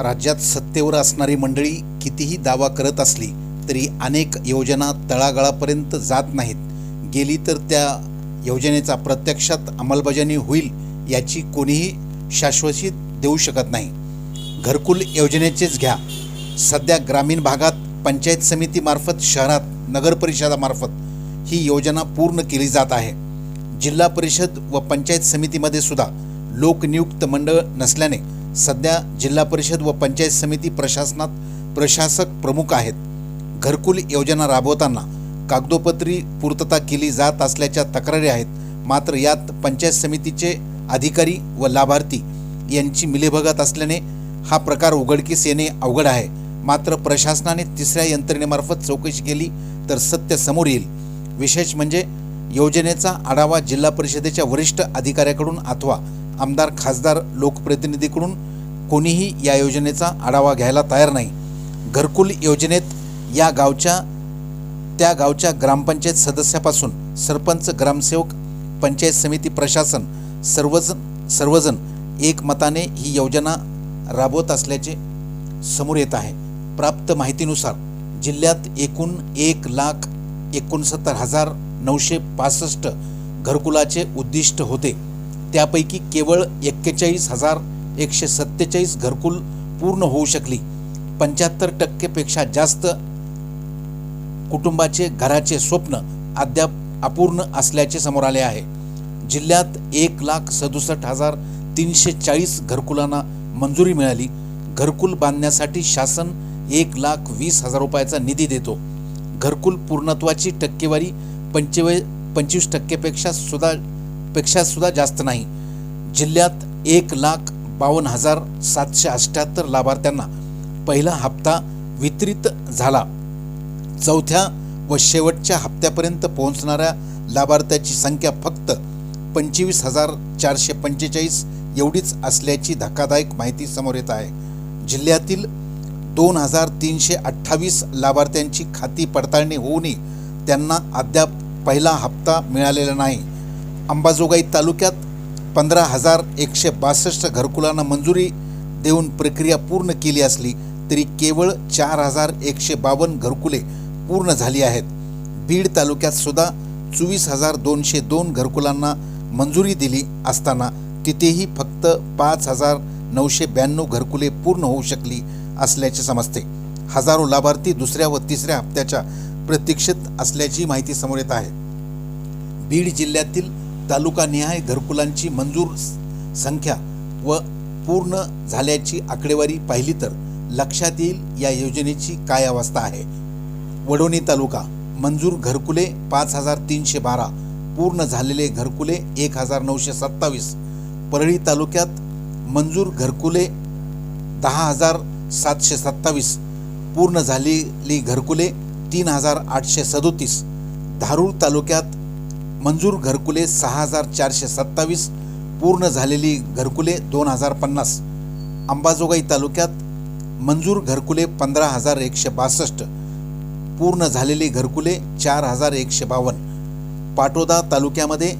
राज्यात सत्तेवर असणारी मंडळी कितीही दावा करत असली तरी अनेक योजना तळागाळापर्यंत जात नाहीत. गेली तर त्या योजनेचा प्रत्यक्षात अंमलबजावणी होईल याची कोणीही शाश्वती देऊ शकत नाही. घरकुल योजनेचेच घ्या. सध्या ग्रामीण भागात पंचायत समितीमार्फत शहरात नगरपरिषदामार्फत ही योजना पूर्ण केली जात आहे. जिल्हा परिषद व पंचायत समितीमध्ये सुद्धा लोकनियुक्त मंडळ नसल्याने सध्या जिल्हा परिषद व पंचायत समिती प्रशासनात प्रशासक प्रमुख आहेत. घरकुल योजना राबवताना कागदोपत्री पूर्तता केली जात असल्याच्या तक्रारी आहेत. मात्र यात पंचायत समितीचे अधिकारी व लाभार्थी यांची मिलेभगत असल्याने हा प्रकार उघडकीस येणे अवघड आहे. मात्र प्रशासनाने तिसऱ्या यंत्रणेमार्फत चौकशी केली तर सत्य समोर येईल. विशेष म्हणजे योजनेचा आढावा जिल्हा परिषदेच्या वरिष्ठ अधिकाऱ्याकडून अथवा आमदार खासदार लोकप्रतिनिधीकडून कोणीही या योजनेचा आढावा घ्यायला तयार नाही. घरकुल योजनेत या गावच्या त्या गावच्या ग्रामपंचायत सदस्यापासून सरपंच ग्रामसेवक पंचायत समिती प्रशासन सर्वजण सर्वजण एकमताने ही योजना राबवत असल्याचे समोर येत आहे. प्राप्त माहितीनुसार जिल्ह्यात एकूण एक लाख एकोणसत्तर हजार नऊशे पासष्ट घरकुलाचे उद्दिष्ट होते. त्यापैकी केवळ एक्केचाळीस हजार एकशे सत्तेचाळीस घरकुल पूर्ण होऊ शकली. पंच्याहत्तर टक्केपेक्षा जास्त कुटुंबाचे घराचे स्वप्न अद्याप अपूर्ण असल्याचे समोर आले आहे. जिल्ह्यात एक लाख सदुसष्ट हजार तीनशे चाळीस घरकुलांना मंजुरी मिळाली. घरकुल बांधण्यासाठी शासन एक लाख वीस हजार रुपयाचा निधी देतो. घरकुल पूर्णत्वाची टक्केवारी पंचवे पंचवीस टक्केपेक्षा सुद्धा पेक्षा सुद्धा जास्त नाही. जिल्ह्यात एक लाख बावन्न हजार सातशे अठ्ठ्याहत्तर लाभार्थ्यांना पहिला हप्ता वितरित झाला. चौथ्या व शेवटच्या हप्त्यापर्यंत पोहोचणाऱ्या लाभार्थ्याची संख्या फक्त पंचवीस हजार चारशे पंचेचाळीस एवढीच असल्याची धक्कादायक माहिती समोर येत आहे. जिल्ह्यातील दोन हजार तीनशे अठ्ठावीस लाभार्थ्यांची खाती पडताळणी होऊनही त्यांना अद्याप पहिला हप्ता मिळालेला नाही. अंबाजोगाई तालुक्यात पंधरा हजार एकशे बासष्ट घरकुलांना मंजुरी देऊन प्रक्रिया पूर्ण केली असली तरी केवळ चार हजार एकशे बावन्न घरकुले पूर्ण झाली आहेत. बीड तालुक्यात सुद्धा चोवीस हजार दोनशे दोन घरकुलांना मंजुरी दिली असताना तिथेही फक्त पाच हजार नऊशे ब्याण्णव घरकुले पूर्ण होऊ शकली असल्याचे समजते. हजारो लाभार्थी दुसऱ्या व तिसऱ्या हप्त्याच्या प्रतीक्षेत असल्याची माहिती समोर येत आहे. बीड जिल्ह्यातील तालुकानिहाय घरकुलांची मंजूर संख्या व पूर्ण झाल्याची आकडेवारी पाहिली तर लक्षात येईल या योजनेची काय अवस्था आहे. वडोणी तालुका मंजूर घरकुले पाच हजार तीनशे बारा पूर्ण झालेले घरकुले एक हजार नऊशे सत्तावीस परळी तालुक्यात मंजूर घरकुले दहा हजार सातशे सत्तावीस पूर्ण झालेली घरकुले तीन हजार आठशे सदोतीस धारूर तालुक्यात मंजूर घरकुले सहा हजार चारशे सत्तावीस पूर्ण झालेली घरकुले दोन हजार पन्नास. अंबाजोगाई तालुक्यात मंजूर घरकुले पंधरा हजार एकशे बासष्ट. पूर्ण झालेली घरकुले चार हजार एकशे बावन्न. पाटोदा तालुक्यामध्ये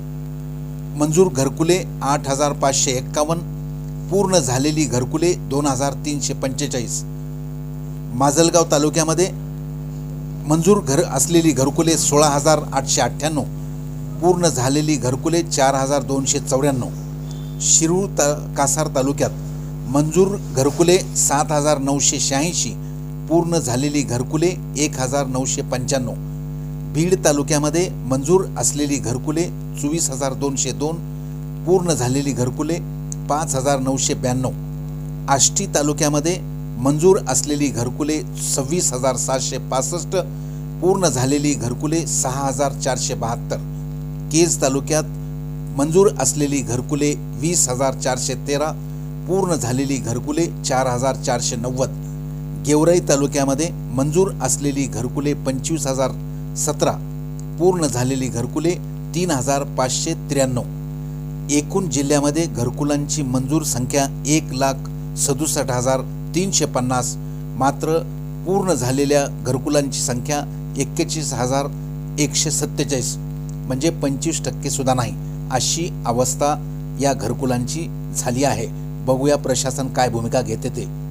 मंजूर घरकुले आठ हजार पाचशे एक्कावन्न. पूर्ण झालेली घरकुले दोन हजार तीनशे पंचेचाळीस. माजलगाव तालुक्यामध्ये मंजूर घर असलेली घरकुले सोळा हजार आठशे अठ्ठ्याण्णव. पूर्ण झालेली घरकुले चार हजार दोनशे चौऱ्याण्णव. शिरूर ता कासार तालुक्यात मंजूर घरकुले सात हजार नऊशे शहाऐंशी पूर्ण झालेली घरकुले एक हजार नऊशे पंच्याण्णव. बीड तालुक्यामध्ये मंजूर असलेली घरकुले चोवीस हजार दोनशे दोन पूर्ण झालेली घरकुले पाच हजार नऊशे ब्याण्णव. आष्टी तालुक्यामध्ये मंजूर असलेली घरकुले सव्वीस हजार सातशे पासष्ट पूर्ण झालेली घरकुले सहा हजार चारशे बहात्तर. केज तालुक्यात मंजूर असलेली घरकुले वीस हजार चारशे तेरा पूर्ण झालेली घरकुले चार हजार चारशे नव्वद. गेवराई तालुक्यामध्ये मंजूर असलेली घरकुले पंचवीस हजार सतरा पूर्ण झालेली घरकुले तीन हजार पाचशे त्र्याण्णव. एकूण जिल्ह्यामध्ये घरकुलांची मंजूर संख्या एक लाख सदुसष्ट हजार तीनशे पन्नास मात्र पूर्ण झालेल्या घरकुलांची संख्या एक्केचाळीस हजार एकशे सत्तेचाळीस. म्हणजे पंचवीस टक्के सुद्धा नाही अशी अवस्था या घरकुलांची झाली आहे. बघूया प्रशासन काय भूमिका घेते ते.